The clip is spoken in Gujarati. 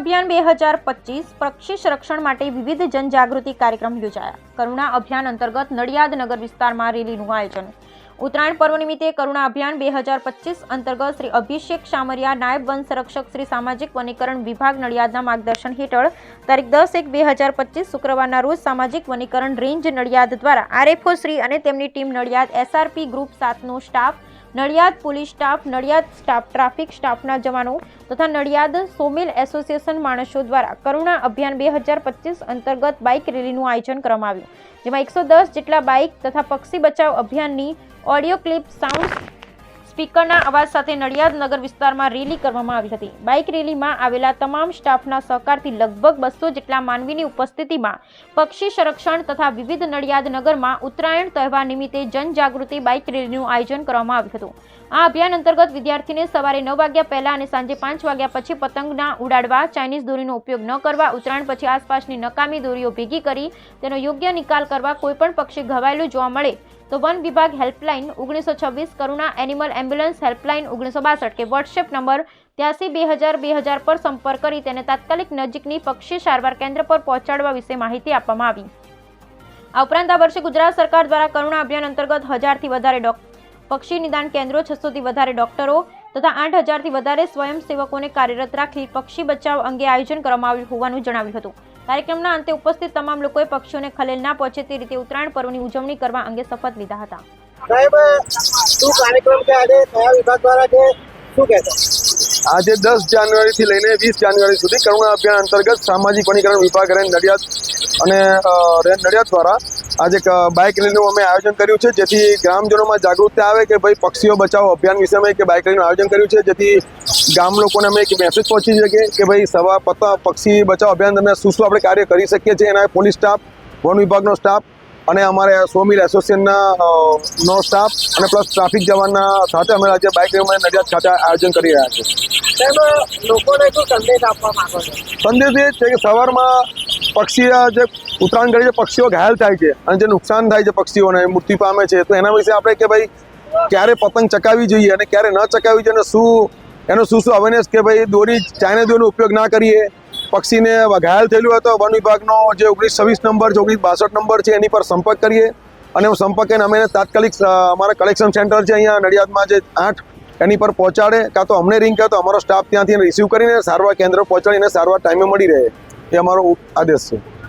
અભિયાન બે હજાર પચીસ પક્ષી સંરક્ષણ માટે વિવિધ જનજાગૃતિ કાર્યક્રમ યોજાયા. કરુણા અભિયાન અંતર્ગત નડિયાદ નગર વિસ્તારમાં રેલીનું આયોજન. ઉત્તરાયણ પર્વ નિમિત્તે કરુણા અભિયાન બે હજાર પચીસ અંતર્ગત શ્રી અભિષેક શામરિયા, નાયબ વન સંરક્ષક શ્રી સામાજિક વનીકરણ વિભાગ નડિયાદના માર્ગદર્શન હેઠળ તારીખ દસ એક બે હજાર પચીસ શુક્રવારના રોજ સામાજિક વનીકરણ રેન્જ નડિયાદ દ્વારા આરએફઓ શ્રી અને તેમની team Nadiad SRP group સાતનો staff Nadiad police staff, Nadiad staff, traffic સ્ટાફના જવાનો તથા નડિયાદ સોમિલ એસોસિએશન માણસો દ્વારા કરુણા અભિયાન બે હજાર પચીસ અંતર્ગત બાઇક રેલીનું આયોજન કરવામાં આવ્યું, જેમાં એકસો દસ જેટલા બાઇક તથા પક્ષી બચાવ અભિયાનની ઓડિયો ક્લિપ, સાઉન્ડ સ્પીકરના અવાજ સાથે નડિયાદ નગર વિસ્તારમાં રેલી કરવામાં આવી હતી. બાઇક રેલીમાં આવેલા તમામ સ્ટાફના સહકારથી લગભગ બસો જેટલા માનવીની ઉપસ્થિતિમાં પક્ષી સંરક્ષણ તથા વિવિધ નડિયાદ નગરમાં ઉત્તરાયણ તહેવાર નિમિત્તે જનજાગૃતિ બાઇક રેલીનું આયોજન કરવામાં આવ્યું હતું. આ અભિયાન અંતર્ગત વિદ્યાર્થીને સવારે નવ વાગ્યા પહેલા અને સાંજે પાંચ વાગ્યા પછી પતંગના ઉડાડવા, ચાઇનીઝ દોરીનો ઉપયોગ ન કરવા, ઉત્તરાયણ પછી આસપાસની નકામી દોરીઓ ભેગી કરી તેનો યોગ્ય નિકાલ કરવા કોઈપણ પક્ષી ઘવાયેલું જોવા મળે તો વન વિભાગ હેલ્પલાઇન ઓગણીસો છવ્વીસ, કરુણા એનિમલ એમ્બ્યુલન્સ હેલ્પલાઇન ઓગણીસો બાસઠ કે વોટ્સએપ નંબર ત્યાંસી બે હજાર બે હજાર પર સંપર્ક કરી તેને તાત્કાલિક નજીકની પક્ષી સારવાર કેન્દ્ર પર પહોંચાડવા વિશે માહિતી આપવામાં આવી. આ ઉપરાંત આ વર્ષે ગુજરાત સરકાર દ્વારા કરુણા અભિયાન અંતર્ગત હજારથી વધારે ડોક, પક્ષી નિદાન કેન્દ્રો, છસોથી વધારે ડોક્ટરો તથા આઠ હજારથી વધારે સ્વયંસેવકોને કાર્યરત રાખી પક્ષી બચાવ અંગે આયોજન કરવામાં આવ્યું હોવાનું જણાવ્યું હતું. કાર્યક્રમના અંતે ઉપસ્થિત તમામ લોકોએ પક્ષીઓને ખલેલ ના પહોંચે તે રીતે ઉત્તરાયણ પર્વની ઉજવણી કરવા અંગે શપથ લીધા હતા. સાહેબ શું કાર્યક્રમ છે આજે કયા વિભાગ દ્વારા છે શું કહેશો આજે દસ જાન્યુઆરીથી લઈને વીસ જાન્યુઆરી સુધી કરુણા અભિયાન અંતર્ગત સામાજિક વનીકરણ વિભાગ રેન નડિયાદ અને રેન નડિયાદ દ્વારા આજે એક બાઇક રેલીનું અમે આયોજન કર્યું છે જેથી ગ્રામજનોમાં જાગૃતતા આવે કે ભાઈ પક્ષીઓ બચાવો અભિયાન વિશે અમે એક બાઇક રેલીનું આયોજન કર્યું છે જેથી ગામ લોકોને અમે એક મેસેજ પહોંચી શકીએ કે ભાઈ સવા પત્તા પક્ષી બચાવ અભિયાન દરમિયાન શું શું આપણે કાર્ય કરી શકીએ છીએ. એના પોલીસ સ્ટાફ વન વિભાગનો સ્ટાફ અને અમારે સોમિલ એસોસિએશનના નો સ્ટાફ અને પ્લસ ટ્રાફિક જવાનના સાથે અમે આજે બાઇક રેલીમાં નડિયાદ ખાતે આયોજન કરી રહ્યા છીએ. સંદેશ એ છે કે સવારમાં પક્ષી જે ઉત્તરાયણ કરી છે, પક્ષીઓ ઘાયલ થાય છે અને જે નુકસાન થાય છે પક્ષીઓને મૃત્યુ પામે છે. તો એના વિશે આપણે કે ભાઈ, ક્યારે પતંગ ચકાવી જોઈએ અને ક્યારે ન ચકાવી જોઈએ અને શું, એનો શું શું અવેરનેસ કે ભાઈ, દોરી, ચાઇના દોરીનો ઉપયોગ ના કરીએ. પક્ષીને ઘાયલ થયેલું હોય તો વન વિભાગનો જે ઓગણીસ છવ્વીસ નંબર છે ઓગણીસ બાસઠ નંબર છે, એની પર સંપર્ક કરીએ. અને હું સંપર્ક કરીને અમે તાત્કાલિક અમારા કલેક્શન સેન્ટર છે અહીંયા નડિયાદમાં જે આઠ, એની પર પહોંચાડે. કાં તો અમને રિંગ કરે તો અમારો સ્ટાફ ત્યાંથી રિસીવ કરીને સારવાર કેન્દ્ર પહોંચાડીને સારવાર ટાઈમે મળી રહે. એ અમારો આદેશ છે